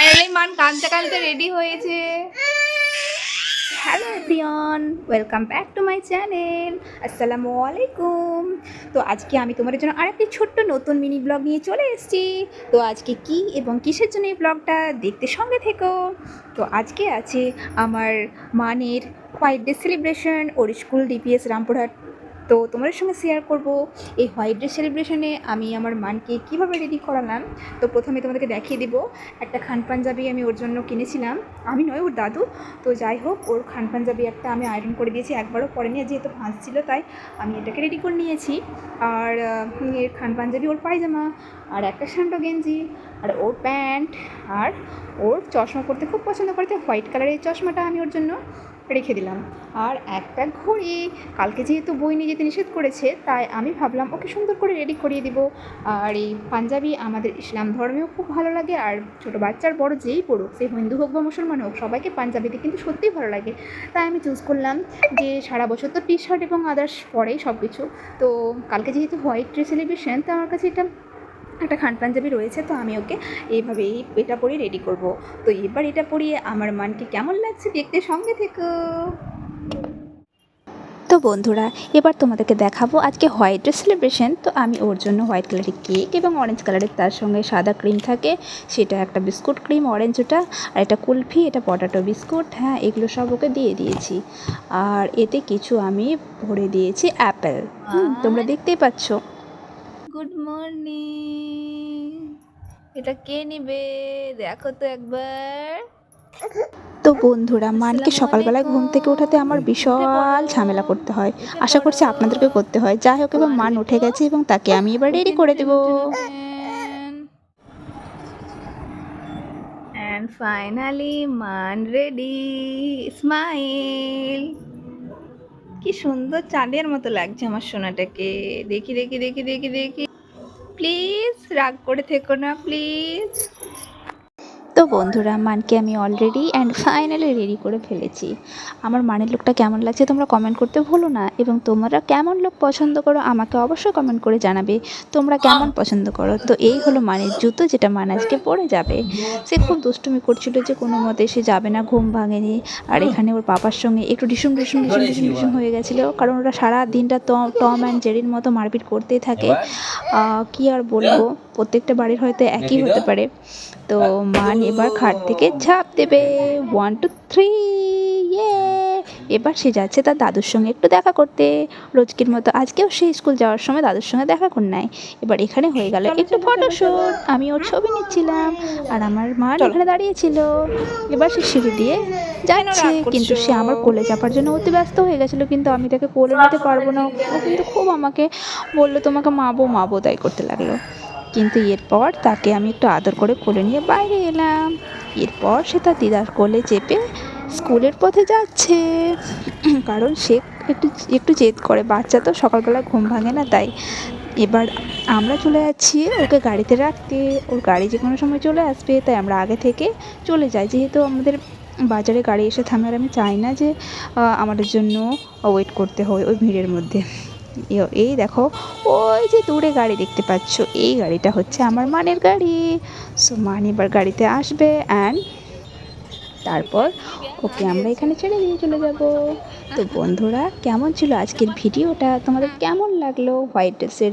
Finally মান কাঁদতে কাঁদতে রেডি হয়েছে। Hello everyone welcome back to my channel আসসালামু আলাইকুম তো আজকে আমি তোমাদের জন্য আরেকটি ছোট্ট নতুন মিনি ব্লগ নিয়ে চলে এসেছি। তো আজকে কি এবং কিসের জন্য এই ব্লগটা দেখতে সঙ্গে থেকো। তো আজকে আছে আমার মানের হোয়াইট ডে সেলিব্রেশন ওর স্কুল ডিপিএস রামপুরহাট তো তোমাদের সঙ্গে শেয়ার করব এই হোয়াইট ডে সেলিব্রেশনে আমি আমার মানকে কীভাবে রেডি করালাম। তো প্রথমে তোমাদেরকে দেখিয়ে দিব, একটা খান পাঞ্জাবি আমি ওর জন্য কিনেছিলাম। আমি নয়, ওর দাদু। তো যাই হোক, ওর খান পাঞ্জাবি একটা আমি আয়রন করে দিয়েছি, একবারও পরে নিয়ে যেহেতু ভাঁজ ছিল তাই আমি এটাকে রেডি করে নিয়েছি। আর এর খান পাঞ্জাবি, ওর পায়জামা, আর একটা শান্টো গেঞ্জি, আর ওর প্যান্ট, আর ওর চশমা পরতে খুব পছন্দ করে, তাই হোয়াইট কালারের চশমাটা আমি ওর জন্য রেখে দিলাম। আর একটা ঘড়ি। কালকে যেহেতু বই নিয়ে যেতে নিষেধ করেছে, তাই আমি ভাবলাম ওকে সুন্দর করে রেডি করিয়ে দিব। আর এই পাঞ্জাবি আমাদের ইসলাম ধর্মেও খুব ভালো লাগে। আর ছোটো বাচ্চার বড় যেই পড়ুক, সে হিন্দু হোক বা মুসলমান হোক, সবাইকে পাঞ্জাবিতে কিন্তু সত্যিই ভালো লাগে। তাই আমি চুজ করলাম যে সারা বছর তো টি শার্ট এবং আদার্স পরেই সব কিছু তো কালকে যেহেতু হোয়াইট ডে সেলিব্রেশন তো আমার কাছে এটা একটা খান পাঞ্জাবি রয়েছে তো আমি ওকে এইভাবেই এটা পরিয়ে রেডি করব। তো এবার এটা পরিয়ে আমার মানকে কেমন লাগছে দেখতে সঙ্গে থেকে। তো বন্ধুরা এবার তোমাদেরকে দেখাবো আজকে হোয়াইট ডে সেলিব্রেশন। তো আমি ওর জন্য হোয়াইট কালারের কেক এবং অরেঞ্জ কালারের তার সঙ্গে সাদা ক্রিম থাকে। সেটা একটা বিস্কুট ক্রিম অরেঞ্জ ওটা আর এটা কুলফি এটা পটাটো বিস্কুট হ্যাঁ এগুলো সব ওকে দিয়ে দিয়েছি। আর এতে কিছু আমি ভরে দিয়েছি অ্যাপেল। তোমরা দেখতেই পাচ্ছ। গুড মর্নিং এটা কে নিবে? দেখো তো একবার। তো বন্ধুরা মানকে সকালবেলায় ঘুম থেকে ওঠাতে আমার বিশাল ঝামেলা করতে হয়। আশা করছি আপনাদেরকে করতে হয়। যাই হোক এবার মান উঠে গেছে এবং তাকে আমি এবার রেডি করে দেবো। And finally Maan ready smile কি সুন্দর চাঁদের মতো লাগছে আমার সোনাটাকে। দেখি দেখি দেখি দেখি দেখি। রাগ করে থেকো না প্লিজ। তো বন্ধুরা, মানকে আমি অলরেডি অ্যান্ড ফাইনালি রেডি করে ফেলেছি। আমার মানের লুকটা কেমন লাগছে তোমরা কমেন্ট করতে ভুলো না এবং তোমরা কেমন লোক পছন্দ করো আমাকে অবশ্যই কমেন্ট করে জানাবে। তোমরা কেমন পছন্দ করো? তো এই হলো মানের জুতো যেটা মান আজকে পরে যাবে। সে খুব দুষ্টুমি করছিল যে কোনো মতে সে যাবে না, ঘুম ভাঙেনি। আর এখানে ওর পাপার সঙ্গে একটু ডিসুম ডিসুম ডিসুম ডিসুম ডিসুম হয়ে গেছিল। কারণ ওরা সারা দিনটা টম অ্যান্ড জেরির মতো মারপিট করতেই থাকে। কি আর বলব? প্রত্যেকটা বাড়ির হয়তো একই হতে পারে। তো মান এবার খাট থেকে ঝাঁপ দেবে। ওয়ান টু থ্রি ইয়ে এবার সে যাচ্ছে তার দাদুর সঙ্গে একটু দেখা করতে। রোজকির মতো আজকেও সে স্কুল যাওয়ার সময় দাদুর সঙ্গে দেখা করে নেয় এবার এখানে হয়ে গেল একটু ফটোশ্যুট আমি ওর ছবি নিচ্ছিলাম আর আমার মা এখানে দাঁড়িয়েছিল। এবার সে সিঁড়ি দিয়ে যাচ্ছে কিন্তু সে আমার কোলে চাপার জন্য অতি ব্যস্ত হয়ে গেছিল কিন্তু আমি তাকে কোলে নিতে পারব না। ও কিন্তু খুব আমাকে বলল তোমাকে মাবো মাবো তাই করতে লাগল। কিন্তু এরপর তাকে আমি একটু আদর করে কোলে নিয়ে বাইরে এলাম। এরপর সে তার দিদার কোলে চেপে স্কুলের পথে যাচ্ছে। কারণ সে একটু একটু জেদ করে, বাচ্চা তো সকালবেলা ঘুম ভাঙে না, তাই এবার আমরা চলে যাচ্ছি ওকে গাড়িতে রাখতে। ওর গাড়ি যে কোনো সময় চলে আসবে, তাই আমরা আগে থেকে চলে যাই। যেহেতু আমাদের বাজারে গাড়ি এসে থামে আর আমি চাই না যে আমাদের জন্য ওয়েট করতে হয় ওই ভিড়ের মধ্যে। এই দেখো, ওই যে দূরে গাড়ি দেখতে পাচ্ছ, এই গাড়িটা হচ্ছে আমার মানের গাড়ি। সো মান এবার গাড়িতে আসবে অ্যান্ড তারপর ওকে আমরা এখানে ছেড়ে দিয়ে চলে যাব। তো বন্ধুরা, কেমন ছিল আজকের ভিডিওটা? তোমাদের কেমন লাগল? হোয়াইট ড্রেসের